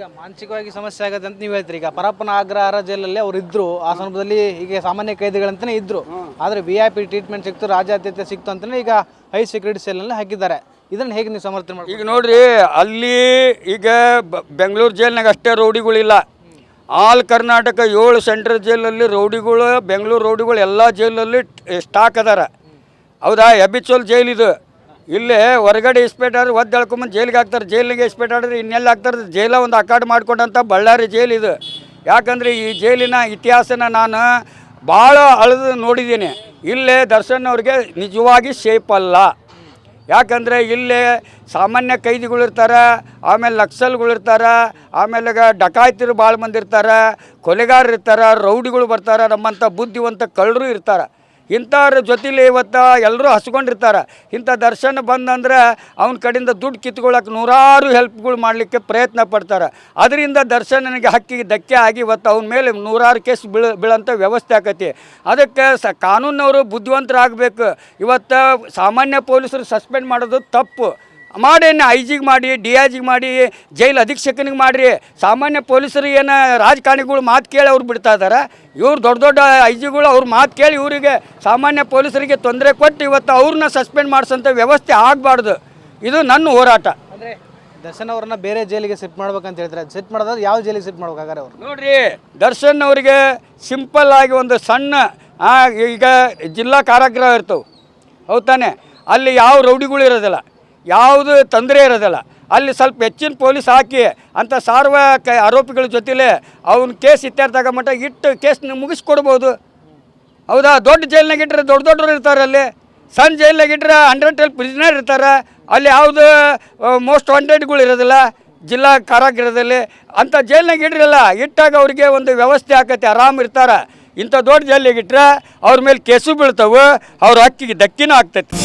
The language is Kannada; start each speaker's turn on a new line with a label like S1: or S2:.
S1: ಈಗ ಮಾನಸಿಕವಾಗಿ ಸಮಸ್ಯೆ ಆಗತ್ತೆ ಅಂತ ನೀವು ಹೇಳ್ತೀರಿ. ಈಗ ಪರಪ್ಪನ ಆಗ್ರಹಾರ ಜೈಲಲ್ಲಿ ಅವ್ರು ಇದ್ರು. ಆ ಸಂದರ್ಭದಲ್ಲಿ ಈಗ ಸಾಮಾನ್ಯ ಕೈದಿಗಳಂತಾನೆ ಇದ್ರು. ಆದ್ರೆ ವಿ ಐ ಪಿ ಟ್ರೀಟ್ಮೆಂಟ್ ಸಿಕ್ತು, ರಾಜ್ಯಾದ್ಯತೆ ಸಿಕ್ತು ಅಂತಾನೆ ಈಗ ಹೈ ಸೆಕ್ಯೂರಿಟಿ ಸೆಲ್ನಲ್ಲಿ ಹಾಕಿದ್ದಾರೆ. ಇದನ್ನ ಹೇಗೆ ನೀವು ಸಮರ್ಥನೆ ಮಾಡಿ
S2: ಈಗ ನೋಡ್ರಿ, ಅಲ್ಲಿ ಈಗ ಬೆಂಗಳೂರು ಜೈಲ್ನಾಗ ಅಷ್ಟೇ ರೌಡಿಗಳಿಲ್ಲ. ಆಲ್ ಕರ್ನಾಟಕ ಏಳು ಸೆಂಟ್ರಲ್ ಜೈಲಲ್ಲಿ ರೌಡಿಗಳು, ಬೆಂಗಳೂರು ರೌಡಿಗಳು ಎಲ್ಲ ಜೈಲಲ್ಲಿ ಸ್ಟಾಕ್ ಅದಾರ. ಹೌದಾ? ಎಬಿಚೋಲ್ ಜೈಲ್ ಇದು. ಇಲ್ಲೇ ಹೊರಗಡೆ ಇಸ್ಪೇಟ್ ಆದ್ರೆ ಒದ್ದು ಎಳ್ಕೊಂಬಂದು ಜೈಲಿಗೆ ಹಾಕ್ತಾರೆ. ಜೈಲಿಗೆ ಇಸ್ಪೇಟ್ ಆಡಿದ್ರೆ ಇನ್ನೆಲ್ಲ ಹಾಕ್ತಾರೆ. ಜೈಲ ಒಂದು ಅಕಾಡ್ ಮಾಡಿಕೊಂಡಂಥ ಬಳ್ಳಾರಿ ಜೈಲು ಇದು. ಯಾಕಂದರೆ ಈ ಜೈಲಿನ ಇತಿಹಾಸನ ನಾನು ಭಾಳ ಅಳೆದು ನೋಡಿದ್ದೀನಿ. ಇಲ್ಲೇ ದರ್ಶನ್ ಅವ್ರಿಗೆ ನಿಜವಾಗಿ ಸೇಫ್ ಅಲ್ಲ. ಯಾಕಂದರೆ ಇಲ್ಲಿ ಸಾಮಾನ್ಯ ಕೈದಿಗಳು ಇರ್ತಾರೆ, ಆಮೇಲೆ ನಕ್ಸಲ್ಗಳಿರ್ತಾರೆ ಆಮೇಲೆ ಡಕಾಯ್ತಿರು ಭಾಳ ಮಂದಿ ಇರ್ತಾರೆ, ಕೊಲೆಗಾರರು ಇರ್ತಾರೆ, ರೌಡಿಗಳು ಬರ್ತಾರೆ ನಮ್ಮಂಥ ಬುದ್ಧಿವಂತ ಕಳ್ಳರು ಇರ್ತಾರೆ. ಇಂಥವ್ರ ಜೊತೆಲಿ ಇವತ್ತು ಎಲ್ಲರೂ ಹಸ್ಕೊಂಡಿರ್ತಾರೆ. ಇಂಥ ದರ್ಶನ ಬಂದಂದ್ರೆ ಅವನ ಕಡೆಯಿಂದ ದುಡ್ಡು ಕಿತ್ಕೊಳ್ಳೋಕೆ ನೂರಾರು ಹೆಲ್ಪ್ಗಳು ಮಾಡಲಿಕ್ಕೆ ಪ್ರಯತ್ನ ಪಡ್ತಾರೆ. ಅದರಿಂದ ದರ್ಶನನಿಗೆ ಹಕ್ಕಿಗೆ ಧಕ್ಕೆ ಆಗಿ ಇವತ್ತು ಅವನ ಮೇಲೆ ನೂರಾರು ಕೇಸ್ ಬೀಳ ಬೀಳಂಥ ವ್ಯವಸ್ಥೆ ಆಕತಿ. ಅದಕ್ಕೆ ಸ ಕಾನೂನವರು ಬುದ್ಧಿವಂತರಾಗಬೇಕು. ಇವತ್ತು ಸಾಮಾನ್ಯ ಪೊಲೀಸರು ಸಸ್ಪೆಂಡ್ ಮಾಡೋದು ತಪ್ಪು. ಮಾಡೇನು ಐ ಜಿಗೆ ಮಾಡಿ ಡಿ ಐ ಜಿಗೆ ಮಾಡಿ ಜೈಲ್ ಅಧೀಕ್ಷಕನಿಗೆ ಮಾಡಿರಿ. ಸಾಮಾನ್ಯ ಪೊಲೀಸರು ಏನು ರಾಜಕಾರಣಿಗಳು ಮಾತು ಕೇಳಿ ಅವ್ರು ಬಿಡ್ತಾ ಇದ್ದಾರೆ ಇವ್ರು ದೊಡ್ಡ ದೊಡ್ಡ ಐ ಜಿಗಳು ಅವ್ರ ಮಾತು ಕೇಳಿ ಇವರಿಗೆ ಸಾಮಾನ್ಯ ಪೊಲೀಸರಿಗೆ ತೊಂದರೆ ಕೊಟ್ಟು ಇವತ್ತು ಅವ್ರನ್ನ ಸಸ್ಪೆಂಡ್ ಮಾಡಿಸೋಂಥ ವ್ಯವಸ್ಥೆ ಆಗಬಾರ್ದು. ಇದು ನನ್ನ ಹೋರಾಟ.
S1: ಅಂದರೆ ದರ್ಶನ್ ಅವ್ರನ್ನ ಬೇರೆ ಜೈಲಿಗೆ ಶಿಫ್ಟ್ ಮಾಡ್ಬೇಕಂತ ಹೇಳ್ತಾರೆ ಶಿಫ್ಟ್ ಮಾಡೋದಾದ್ರೆ ಯಾವ ಜೈಲಿಗೆ ಶಿಫ್ಟ್ ಮಾಡ್ಬೇಕಾಗಾರೆ ಅವ್ರು?
S2: ನೋಡ್ರಿ ದರ್ಶನ್ ಅವರಿಗೆ ಸಿಂಪಲ್ ಆಗಿ ಒಂದು ಸಣ್ಣ ಈಗ ಜಿಲ್ಲಾ ಕಾರಾಗೃಹ ಇರ್ತವೆ. ಹೌದ್ ತಾನೆ? ಅಲ್ಲಿ ಯಾವ ರೌಡಿಗಳು ಇರೋದಿಲ್ಲ. ಯಾವುದು ತೊಂದರೆ ಇರೋದಿಲ್ಲ. ಅಲ್ಲಿ ಸ್ವಲ್ಪ ಹೆಚ್ಚಿನ ಪೊಲೀಸ್ ಹಾಕಿ ಅಂಥ ಸಾರ್ವ ಕ ಆರೋಪಿಗಳ ಜೊತೆಲಿ ಅವ್ನ ಕೇಸ್ ಇತ್ಯರ್ಥ ಮಟ್ಟ ಇಟ್ಟು ಕೇಸ್ನ ಮುಗಿಸ್ಕೊಡ್ಬೋದು. ಹೌದಾ? ದೊಡ್ಡ ಜೈಲ್ನಾಗ ಇಟ್ಟರೆ ದೊಡ್ಡ ದೊಡ್ಡವ್ರು ಇರ್ತಾರೆ ಅಲ್ಲಿ. ಸಣ್ಣ ಜೈಲ್ನಾಗ ಇಟ್ಟರೆ ಹಂಡ್ರೆಡ್ ಟೆಲ್ ಪ್ರಿಸ್ನರ್ ಇರ್ತಾರೆ. ಅಲ್ಲಿ ಯಾವುದು ಮೋಸ್ಟ್ ವಾಂಟೆಡ್ಗಳು ಇರೋದಿಲ್ಲ. ಜಿಲ್ಲಾ ಕಾರಾಗೃಹದಲ್ಲಿ ಅಂಥ ಜೈಲ್ನಾಗ ಇಡ್ರಲ್ಲ. ಇಟ್ಟಾಗ ಅವ್ರಿಗೆ ಒಂದು ವ್ಯವಸ್ಥೆ ಆಕತಿ, ಆರಾಮ್ ಇರ್ತಾರೆ. ಇಂಥ ದೊಡ್ಡ ಜೈಲಿಗೆ ಇಟ್ಟರೆ ಅವ್ರ ಮೇಲೆ ಕೇಸು ಬೀಳ್ತವೆ, ಅವ್ರ ಹಕ್ಕಿಗೆ ಧಕ್ಕಿನೂ ಆಗ್ತೈತಿ.